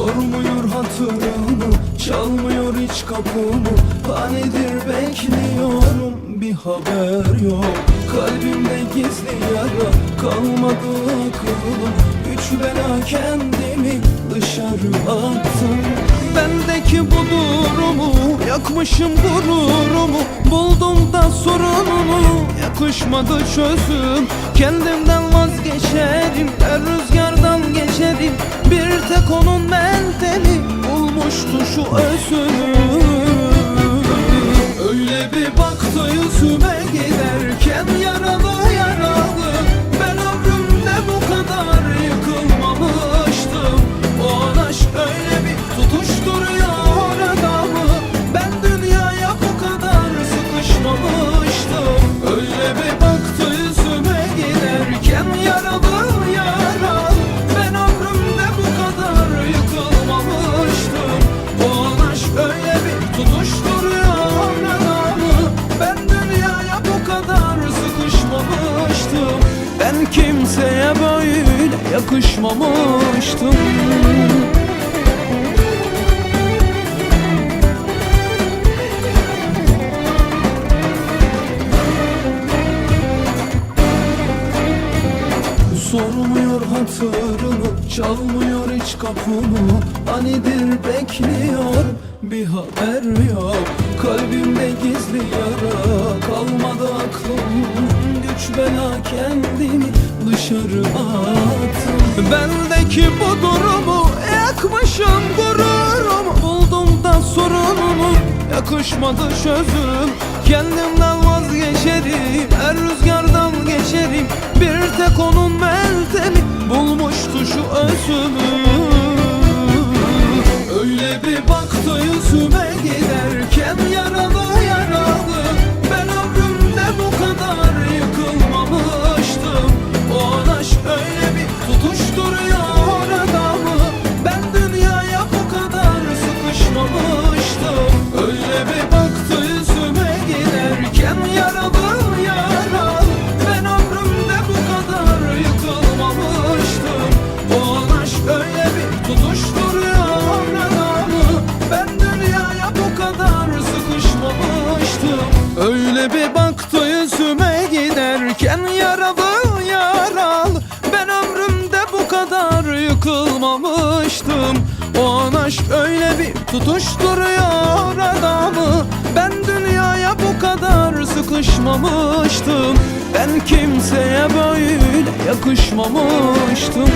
Sormuyor hatırımı Çalmıyor hiç kapımı. Hanidir bekliyorum Bir haber yok. Kalbimde gizli yara Kalmadı akılım Üç bela kendimi Dışarı attım. Bendeki bu durumu Yakmışım gururumu. Buldum da sorunumu Yakışmadı çözüm. Kendimden vazgeçerim Her rüzgardan geç bir tek onun mentemi bulmuştu şu özünü kimseye böyle yakışmamıştım. Sormuyor hatırını Çalmıyor hiç kapımı. Hanidir bekliyor Bir haber yok. Kalbimde gizli yara Kalmadı aklım Güç bela kendimi dışarı attım. Bendeki bu durumu Yakmışım gururumu Buldum da sorununu Yakışmadı çözüm. Kendimden vazgeçerim Her rüzgardan geçerim. Bir tek onun meltemi Bulmuştu şu özümü. Öyle bir baktı baktı yüzüme giderken Yaralı yaralı. Ben ömrümde bu kadar yıkılmamıştım. O aşk öyle bir tutuşturuyor adamı. Ben dünyaya bu kadar sıkışmamıştım. Ben kimseye böyle yakışmamıştım